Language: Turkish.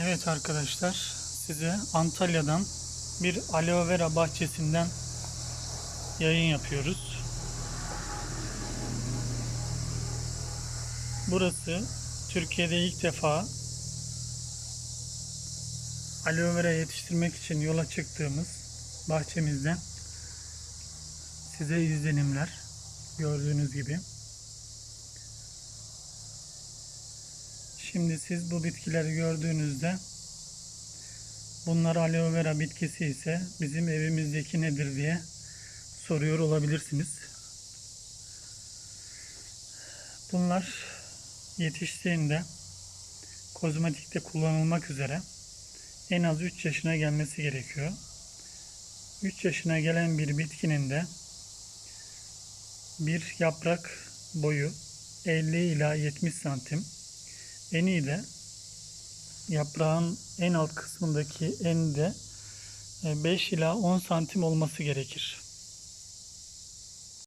Evet arkadaşlar size Antalya'dan bir aloe vera bahçesinden yayın yapıyoruz. Burası Türkiye'de ilk defa aloe vera yetiştirmek için yola çıktığımız bahçemizden size izlenimler gördüğünüz gibi. Şimdi siz bu bitkileri gördüğünüzde bunlar aloe vera bitkisi ise bizim evimizdeki nedir diye soruyor olabilirsiniz. Bunlar yetiştiğinde kozmetikte kullanılmak üzere en az 3 yaşına gelmesi gerekiyor. 3 yaşına gelen bir bitkinin de bir yaprak boyu 50 ila 70 santim eni de yaprağın en alt kısmındaki en de 5 ila 10 santim olması gerekir.